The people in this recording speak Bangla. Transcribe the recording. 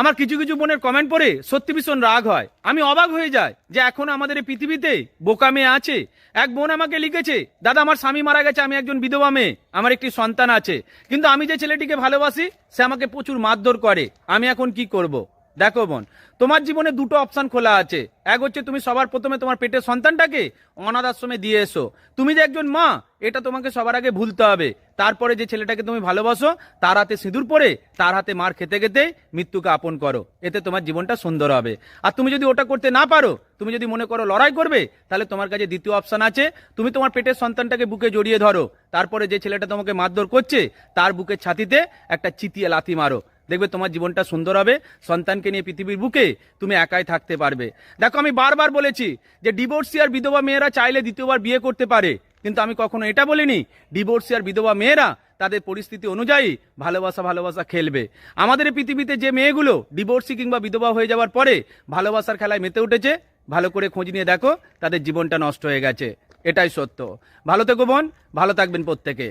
আমার কিছু কিছু বোনের কমেন্ট পড়ে সত্যি ভীষণ রাগ হয়। আমি অবাক হয়ে যাই যে এখন আমাদের এই পৃথিবীতে বোকা মেয়ে আছে। এক বোন আমাকে লিখেছে, দাদা, আমার স্বামী মারা গেছে, আমি একজন বিধবা মেয়ে, আমার একটি সন্তান আছে। কিন্তু আমি যে ছেলেটিকে ভালোবাসি, সে আমাকে প্রচুর মারধর করে। আমি এখন কি করব। দেখো বোন, তোমার জীবনে দুটো অপশান খোলা আছে। এক হচ্ছে তুমি সবার প্রথমে তোমার পেটের সন্তানটাকে অনাথ আশ্রমে দিয়ে এসো। তুমি যে একজন মা, এটা তোমাকে সবার আগে ভুলতে হবে। তারপরে যে ছেলেটাকে তুমি ভালোবাসো, তার হাতে সিঁদুর পরে তার হাতে মার খেতে খেতে মৃত্যুকে আপন করো। এতে তোমার জীবনটা সুন্দর হবে। আর তুমি যদি ওটা করতে না পারো, তুমি যদি মনে করো লড়াই করবে, তাহলে তোমার কাছে দ্বিতীয় অপশন আছে। তুমি তোমার পেটের সন্তানটাকে বুকে জড়িয়ে ধরো। তারপরে যে ছেলেটা তোমাকে মারধর করছে, তার বুকের ছাতিতে একটা চিতিয়ে লাথি মারো। দেখবে তোমার জীবনটা সুন্দর হবে, সন্তানকে নিয়ে পৃথিবীর বুকে তুমি একাই থাকতে পারবে। দেখো, আমি বারবার বলেছি যে ডিভোর্সি আর বিধবা মেয়েরা চাইলে দ্বিতীয়বার বিয়ে করতে পারে, কিন্তু আমি কখনো এটা বলিনি। ডিভোর্সি আর বিধবা মেয়েরা তাদের পরিস্থিতি অনুযায়ী ভালোবাসা ভালোবাসা খেলবে। আমাদের পৃথিবীতে যে মেয়েগুলো ডিভোর্সি কিংবা বিধবা হয়ে যাওয়ার পরে ভালোবাসার খেলায় মেতে উঠেছে, ভালো করে খোঁজ নিয়ে দেখো, তাদের জীবনটা নষ্ট হয়ে গেছে। এটাই সত্য। ভালো থেকো বোন, ভালো থাকবেন প্রত্যেকে।